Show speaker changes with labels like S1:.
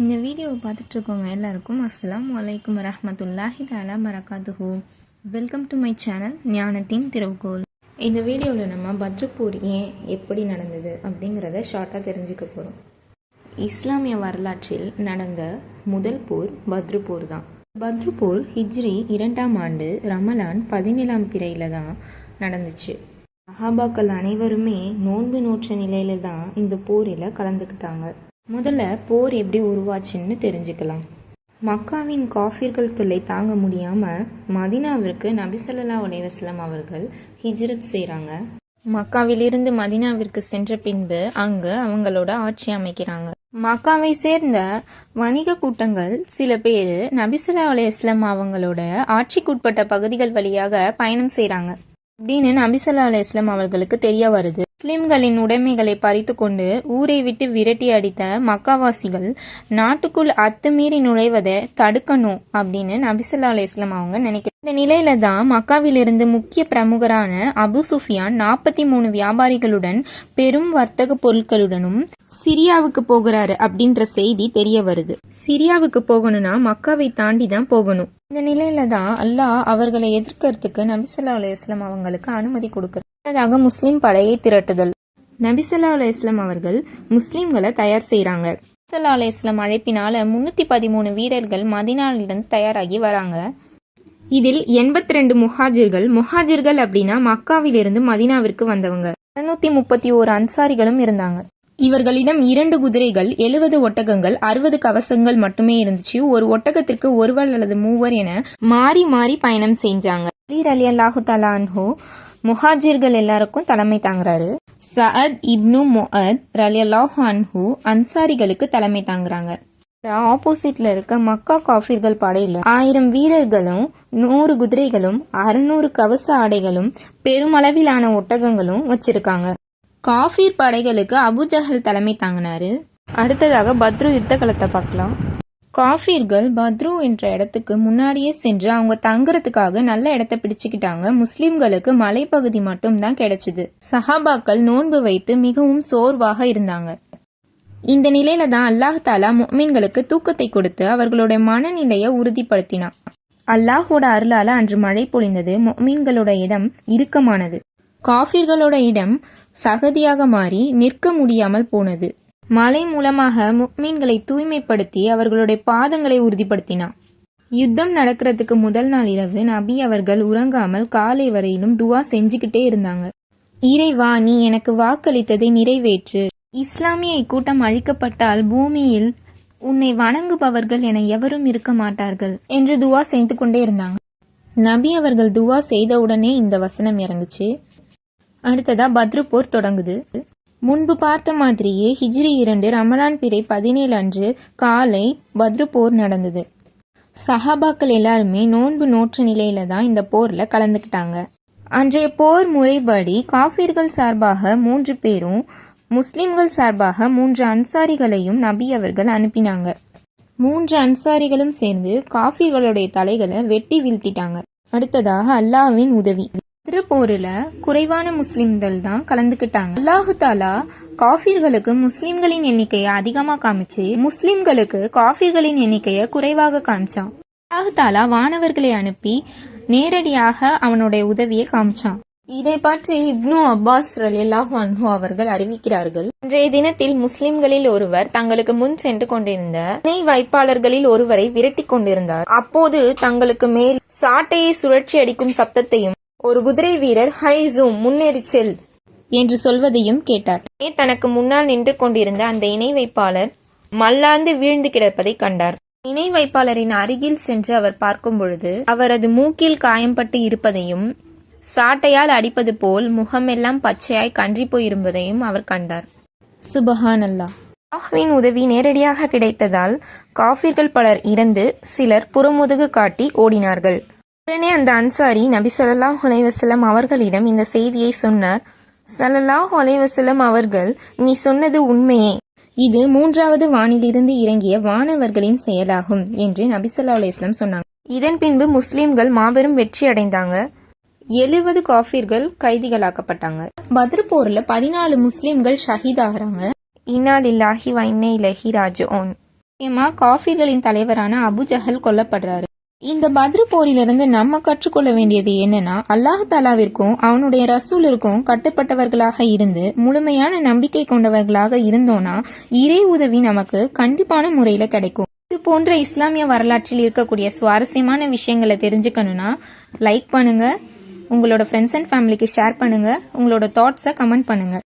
S1: இந்த வீடியோவை பார்த்துட்ருக்கோங்க எல்லாருக்கும் அஸ்லாம் வலைக்கம் ரஹமத்துல்லாஹி தாலா பரகாத்துஹு. வெல்கம் டு மை சேனல் ஞானத்தின் திறவுகோல் இந்த வீடியோவில் நம்ம பத்ரப்பூர் ஏன் எப்படி நடந்தது அப்படிங்கிறத ஷார்ட்டாக தெரிஞ்சுக்க போகிறோம் இஸ்லாமிய வரலாற்றில் நடந்த முதல் போர் பத்ருப்பூர் தான். பத்ருப்பூர் ஹிஜ்ரி இரண்டாம் ஆண்டு ரமலான் பதினேழாம் பிறையில் தான் நடந்துச்சு. சஹாபாக்கள் அனைவருமே நோன்பு நோற்ற நிலையில தான் இந்த போரில் கலந்துக்கிட்டாங்க. முதல்ல போர் எப்படி உருவாச்சுன்னு தெரிஞ்சுக்கலாம். மக்காவின் காஃபிர்கள் தொல்லை தாங்க முடியாமல் மதினாவிற்கு நபிசல்லா உலைவஸ்லம் அவர்கள் ஹிஜ்ரத் செய்கிறாங்க மக்காவிலிருந்து மதினாவிற்கு சென்ற பின்பு அங்கு அவங்களோட ஆட்சி அமைக்கிறாங்க. மக்காவை சேர்ந்த வணிக கூட்டங்கள் சில பேர் நபிசல்லா அலையாஸ்லாம் அவங்களோட ஆட்சிக்குட்பட்ட பகுதிகள் வழியாக பயணம் செய்கிறாங்க அப்படின்னு நபிசல்லா அலையாஸ்லாம் அவர்களுக்கு தெரிய வருது. முஸ்லிம்களின் உடைமைகளை பறித்து கொண்டு ஊரை விட்டு விரட்டி அடித்த மக்காவாசிகள் நாட்டுக்குள் அத்துமீறி நுழைவதை தடுக்கணும் அப்படின்னு நபிசல்லா அலையாஸ்லாம் அவங்க நினைக்கிறாங்க. இந்த நிலையில தான் மக்காவிலிருந்து முக்கிய பிரமுகரான அபு சுஃபியான் நாற்பத்தி மூணு வியாபாரிகளுடன் பெரும் வர்த்தக பொருட்களுடனும் சிரியாவுக்கு போகிறாரு அப்படின்ற செய்தி தெரிய வருது. சிரியாவுக்கு போகணும்னா மக்காவை தாண்டி தான் போகணும். இந்த நிலையில தான் அல்லாஹ் அவர்களை எதிர்க்கிறதுக்கு நபிசல்லா அலையாஸ்லாம் அவங்களுக்கு அனுமதி கொடுக்குறாரு. அடுத்ததாக முஸ்லீம் படையை திரட்டுதல். நபிசல்லா அலையாஸ்லாம் அவர்கள் முஸ்லீம்களை தயார் செய்கிறாங்க நபிசல்லா அலையாஸ்லாம் அழைப்பினால முன்னூற்றி பதிமூணு வீரர்கள் மதினாலிருந்து தயாராகி வராங்க. இதில் எண்பத்தி ரெண்டு முஹாஜிர்கள் முஹாஜிர்கள் அப்படின்னா மக்காவிலிருந்து மதினாவிற்கு வந்தவங்க. இரநூத்தி முப்பத்தி ஓரு அன்சாரிகளும் இருந்தாங்க. இவர்களிடம் இரண்டு குதிரைகள் எழுபது ஒட்டகங்கள் அறுபது கவசங்கள் மட்டுமே இருந்துச்சு. ஒரு ஒட்டகத்திற்கு ஒருவர் அல்லது மூவர் என மாறி மாறி பயணம் செஞ்சாங்க. அலீர் அலி அல்லாஹு தலான்ஹோ முஹாஜிர்கள் எல்லாருக்கும் தலைமை தாங்குறாரு. சஅத் இப்னு முஹத் ரலி அல்லாஹு அன்ஹு அன்சாரிகளுக்கு தலைமை தாங்குறாங்க. ஆப்போசிட்ல இருக்க மக்கா காஃபிர்கள் படையில ஆயிரம் வீரர்களும் நூறு குதிரைகளும் அறுநூறு கவச ஆடைகளும் பெருமளவிலான ஒட்டகங்களும் வச்சிருக்காங்க. காஃபீர் படைகளுக்கு அபுஜஹல் தலைமை தாங்கினாரு. அடுத்ததாக பத்ரு யுத்த களத்தை பார்க்கலாம். காஃபீர்கள் பத்ரு என்ற இடத்துக்கு முன்னாடியே சென்று அவங்க தங்குறதுக்காக நல்ல இடத்த பிடிச்சுக்கிட்டாங்க. முஸ்லிம்களுக்கு மலைப்பகுதி மட்டும் தான் கிடைச்சது. சஹாபாக்கள் நோன்பு வைத்து மிகவும் சோர்வாக இருந்தாங்க. இந்த நிலையில தான் அல்லாஹ் தாலா தூக்கத்தை கொடுத்து அவர்களுடைய மனநிலையை உறுதிப்படுத்தினான். அல்லாஹோட அருளால அன்று மழை பொழிந்தது மொமீன்களோட இடம் இறுக்கமானது. காஃபீர்களோட இடம் சகதியாக மாறி நிற்க முடியாமல் போனது. மலை மூலமாக முக்மீன்களை தூய்மைப்படுத்தி அவர்களுடைய பாதங்களை உறுதிப்படுத்தினான். யுத்தம் நடக்கிறதுக்கு முதல் நாள் இரவு நபி அவர்கள் உறங்காமல் காலை வரையிலும் துவா செஞ்சுக்கிட்டே இருந்தாங்க. இறைவா நீ எனக்கு வாக்களித்ததை நிறைவேற்று. இஸ்லாமிய இக்கூட்டம் அழிக்கப்பட்டால் பூமியில் உன்னை வணங்குபவர்கள் என எவரும் இருக்க மாட்டார்கள் என்று துவா செய்து கொண்டே இருந்தாங்க. நபி அவர்கள் துவா செய்தவுடனே இந்த வசனம் இறங்குச்சு. அடுத்ததா பத்ரு போர் தொடங்குது. முன்பு பார்த்த மாதிரியே ஹிஜ்ரி இரண்டு ரமலான் பிறை பதினேழு அன்று காலை பத்ரு போர் நடந்தது. சஹாபாக்கள் எல்லாருமே நோன்பு நோற்ற நிலையில தான் இந்த போர்ல கலந்துக்கிட்டாங்க. அன்றைய போர் முறைப்படி காஃபிர்கள் சார்பாக மூன்று பேரும் முஸ்லிம்கள் சார்பாக மூன்று அன்சாரிகளையும் நபி அவர்கள் அனுப்பினாங்க. மூன்று அன்சாரிகளும் சேர்ந்து காஃபிர்களுடைய தலைகளை வெட்டி வீழ்த்திட்டாங்க. அடுத்ததாக அல்லாஹ்வின் உதவி. திருப்போரில் குறைவான முஸ்லிம்கள் தான் கலந்துக்கிட்டாங்க. அல்லாஹு தாலா காஃபிர்களுக்கு முஸ்லிம்களின் எண்ணிக்கையை அதிகமாக காமிச்சு முஸ்லிம்களுக்கு காஃபிர்களின் எண்ணிக்கையை குறைவாக காமிச்சான். அல்லாஹு தாலா வானவர்களை அனுப்பி நேரடியாக அவனுடைய உதவியை காமிச்சான். இதை பற்றி இப்னு அப்பாஸ் ரலியல்லாஹு அன்ஹு அவர்கள் அறிவிக்கிறார்கள். இன்றைய தினத்தில் முஸ்லிம்களில் ஒருவர் தங்களுக்கு முன் சென்று கொண்டிருந்த துணை வைப்பாளர்களில் ஒருவரை விரட்டி கொண்டிருந்தார். அப்போது தங்களுக்கு மேல் சாட்டையை சுழற்சி அடிக்கும் சப்தத்தையும் ஒரு குதிரை வீரர் ஹை ஜூம் முன்னேறி செல் என்று சொல்வதையும் கேட்டார். தனக்கு முன்னால் நின்று கொண்டிருந்த அந்த இணை வைப்பாளர் மல்லாந்து வீழ்ந்து கிடப்பதை கண்டார். இணை வைப்பாளரின் அருகில் சென்று அவர் பார்க்கும் பொழுது அவரது மூக்கில் காயம்பட்டு இருப்பதையும் சாட்டையால் அடிப்பது போல் முகமெல்லாம் பச்சையாய் கன்றி போயிருப்பதையும் அவர் கண்டார். சுபஹான் அல்லா அல்லாஹ்வின் உதவி நேரடியாக கிடைத்ததால் காஃபிர்கள் பலர் இறந்து சிலர் புறமுதுகு காட்டி ஓடினார்கள். உடனே அந்த அன்சாரி நபி சல்லாஹ் ஹுலைவசலம் அவர்களிடம் இந்த செய்தியை சொன்னார். சல்லல்லாஹ் ஹுலைவசலம் அவர்கள் நீ சொன்னது உண்மையே. இது மூன்றாவது வானிலிருந்து இறங்கிய வானவர்களின் செயலாகும் என்று நபி ஸல்லல்லாஹு சொன்னாங்க. இதன் பின்பு முஸ்லிம்கள் மாபெரும் வெற்றி அடைந்தாங்க. எழுபது காஃபிர்கள் கைதிகளாக்கப்பட்டாங்க. பத்ரு போர்ல பதினாலு முஸ்லிம்கள் ஷஹீதாகிறாங்க. இன்னா லில்லாஹி வைன்னை லஹி இலைஹி ஓன் முக்கியமாக காஃபிர்களின் தலைவரான அபு ஜஹல் கொல்லப்படுறாரு. இந்த பத்ரு போரிலிருந்து நம்ம கற்றுக்கொள்ள வேண்டியது என்னன்னா அல்லாஹ் தாலாவிற்கும் அவனுடைய ரசூலிற்கும் கட்டுப்பட்டவர்களாக இருந்து முழுமையான நம்பிக்கை கொண்டவர்களாக இருந்தோம்னா இறை உதவி நமக்கு கண்டிப்பான முறையில் கிடைக்கும். இது போன்ற இஸ்லாமிய வரலாற்றில் இருக்கக்கூடிய சுவாரஸ்யமான விஷயங்களை தெரிஞ்சுக்கணும்னா லைக் பண்ணுங்க. உங்களோட ஃப்ரெண்ட்ஸ் அண்ட் ஃபேமிலிக்கு ஷேர் பண்ணுங்க. உங்களோட தாட்ஸை கமெண்ட் பண்ணுங்க.